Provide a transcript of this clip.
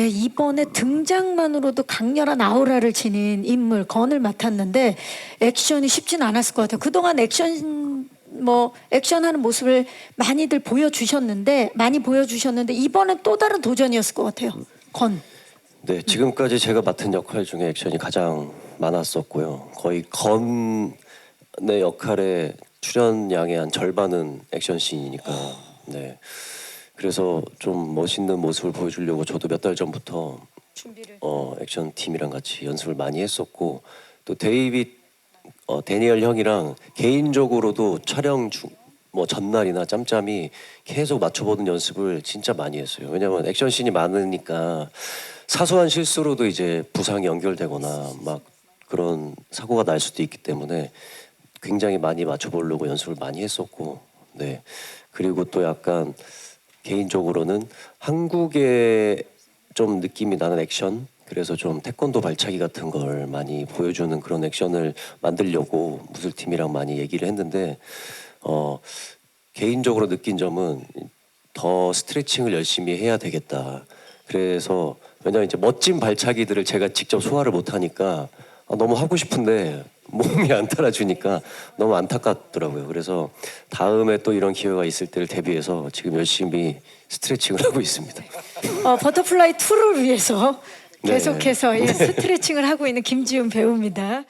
네, 이번에 등장만으로도 강렬한 아우라를 지닌 인물 건을 맡았는데 액션이 쉽진 않았을 것 같아요. 그동안 액션 뭐 액션하는 모습을 많이들 보여주셨는데 많이 보여주셨는데 이번엔 또 다른 도전이었을 것 같아요. 건. 네, 지금까지 제가 맡은 역할 중에 액션이 가장 많았었고요. 거의 건의 역할의 출연량의 한 절반은 액션 씬이니까. 네. 그래서 좀 멋있는 모습을 보여주려고 저도 몇 달 전부터 준비를. 어, 액션 팀이랑 같이 연습을 많이 했었고 또 데이빗 어, 데니얼 형이랑 개인적으로도 촬영 중 뭐 전날이나 짬짬이 계속 맞춰보는 연습을 진짜 많이 했어요. 왜냐면 액션 씬이 많으니까 사소한 실수로도 이제 부상이 연결되거나 막 그런 사고가 날 수도 있기 때문에 굉장히 많이 맞춰보려고 연습을 많이 했었고, 네. 그리고 또 약간 개인적으로는 한국의 좀 느낌이 나는 액션, 그래서 좀 태권도 발차기 같은 걸 많이 보여주는 그런 액션을 만들려고 무술팀이랑 많이 얘기를 했는데, 어, 개인적으로 느낀 점은 더 스트레칭을 열심히 해야 되겠다. 그래서 왜냐면 이제 멋진 발차기들을 제가 직접 소화를 못 하니까 아, 너무 하고 싶은데 몸이 안 따라주니까 너무 안타깝더라고요. 그래서 다음에 또 이런 기회가 있을 때를 대비해서 지금 열심히 스트레칭을 하고 있습니다. 어, 버터플라이 2를 위해서 네. 계속해서 이 스트레칭을 하고 있는 김지훈 배우입니다.